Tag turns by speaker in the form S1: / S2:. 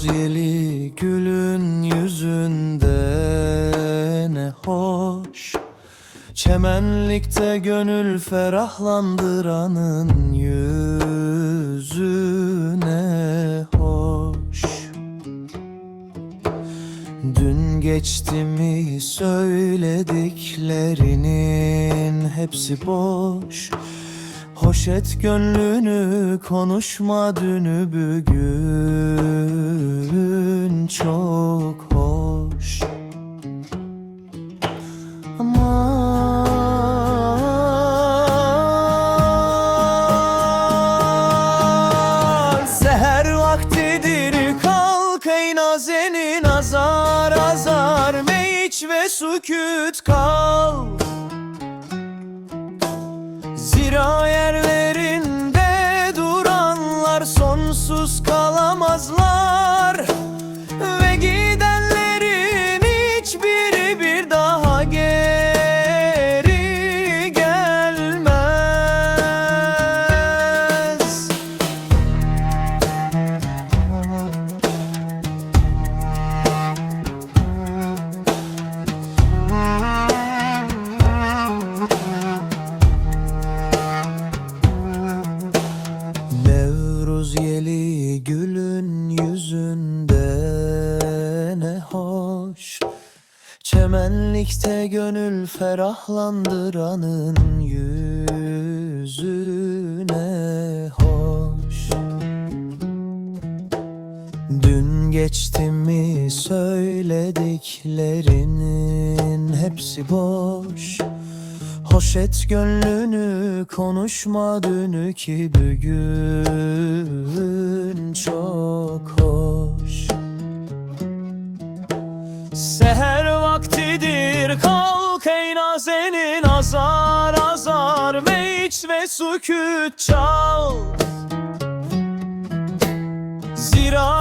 S1: Nevruz yeli gülün yüzünde ne hoş. Çemenlikte gönül ferahlandıranın yüzüne hoş. Dün geçti mi söylediklerinin hepsi boş. Hoş et gönlünü konuşma dünü bugün çok hoş. Aman Seher vaktidir kalk ey nazenin azar azar. Me iç ve sükut kal gülün yüzünde ne hoş. Çemenlikte gönül ferahlandıranın yüzüne hoş. Dün geçti mi söylediklerinin hepsi boş. Hoş et gönlünü konuşma dünü ki bugün nazenin azar azar Meyç ve sükut çal. Zira